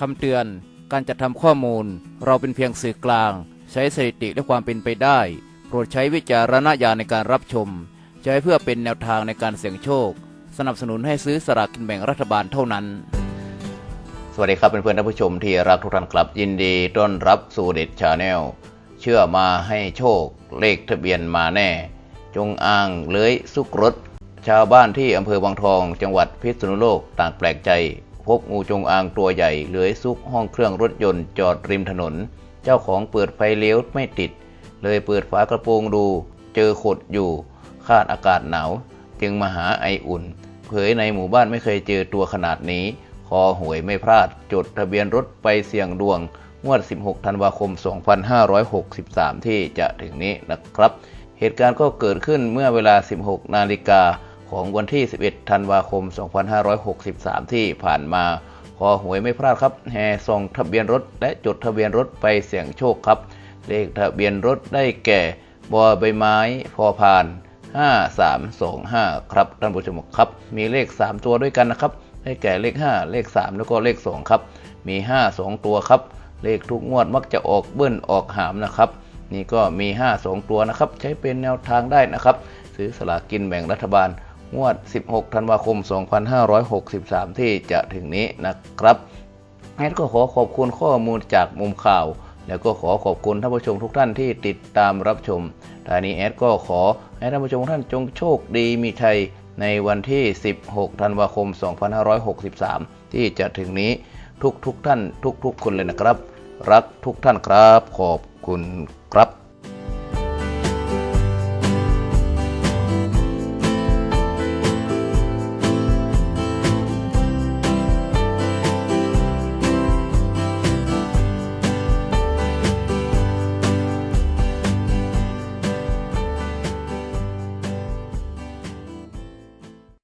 คำเตือน การจัดทำข้อมูล เราเป็นเพียงสื่อกลาง ใช้สถิติและความเป็นไปได้ โปรดใช้วิจารณญาณในการรับชม ใช้เพื่อเป็นแนวทางในการเสี่ยงโชค สนับสนุนให้ซื้อสลากกินแบ่งรัฐบาลเท่านั้น สวัสดีครับเพื่อนๆท่านผู้ชมที่รักทุกท่านครับ ยินดีต้อนรับสู่เด็ดชาแนลเชื่อมาให้โชคเลขทะเบียนมาแน่ จงอ้างเลื้อยสุกรถชาวบ้านที่อำเภอบางทอง จังหวัดพิษณุโลกต่างแปลกใจ พบงูจงอางตัวใหญ่เลื้อยซุกห้องเครื่องรถยนต์จอดริมถนน เจ้าของเปิดไฟเลี้ยวไม่ติด เลยเปิดฝากระโปรงดู เจอขดอยู่ คาดอากาศหนาว จึงมาหาไออุ่น เผยในหมู่บ้านไม่เคยเจอตัวขนาดนี้ คอหวยไม่พลาด จดทะเบียนรถไปเสี่ยงดวงงวด 16 ธันวาคม 2563 ที่จะถึงนี้นะครับ เหตุการณ์ก็เกิดขึ้นเมื่อเวลา 16 นาฬิกา ของวันที่ 11 ธันวาคม 2563 ที่ผ่านมาคอหวยไม่พลาดครับ แห่ส่งทะเบียนรถ และจดทะเบียนรถไปเสี่ยงโชคครับ เลขทะเบียนรถได้แก่บอใบไม้ พอพาน 5325 ครับท่านผู้ชมครับ มีเลข 3 ตัวด้วยกันนะครับได้แก่เลข 5 เลข 3 แล้วก็เลข 2 ครับ มี 5 2 ตัวครับ เลขทุกงวดมักจะออกเบิ้ลออกหามนะครับ นี่ก็มี 5 2 ตัวนะครับ ใช้เป็นแนวทางได้นะครับ ซื้อสลากกินแบ่งรัฐบาล งวด 16 ธันวาคม 2563 ที่จะถึงนี้นะครับแอดก็ขอขอบคุณข้อมูลจากมุมข่าว แล้วก็ขอขอบคุณท่านผู้ชมทุกท่านที่ติดตามรับชมทางนี้แอดก็ขอให้ท่านผู้ชมท่านจงโชคดีมีชัยในวันที่ 16 ธันวาคม 2563 ที่จะถึงนี้ทุกๆทท่านทุกๆคนเลยนะครับ รักทุกท่านครับ ขอบคุณครับ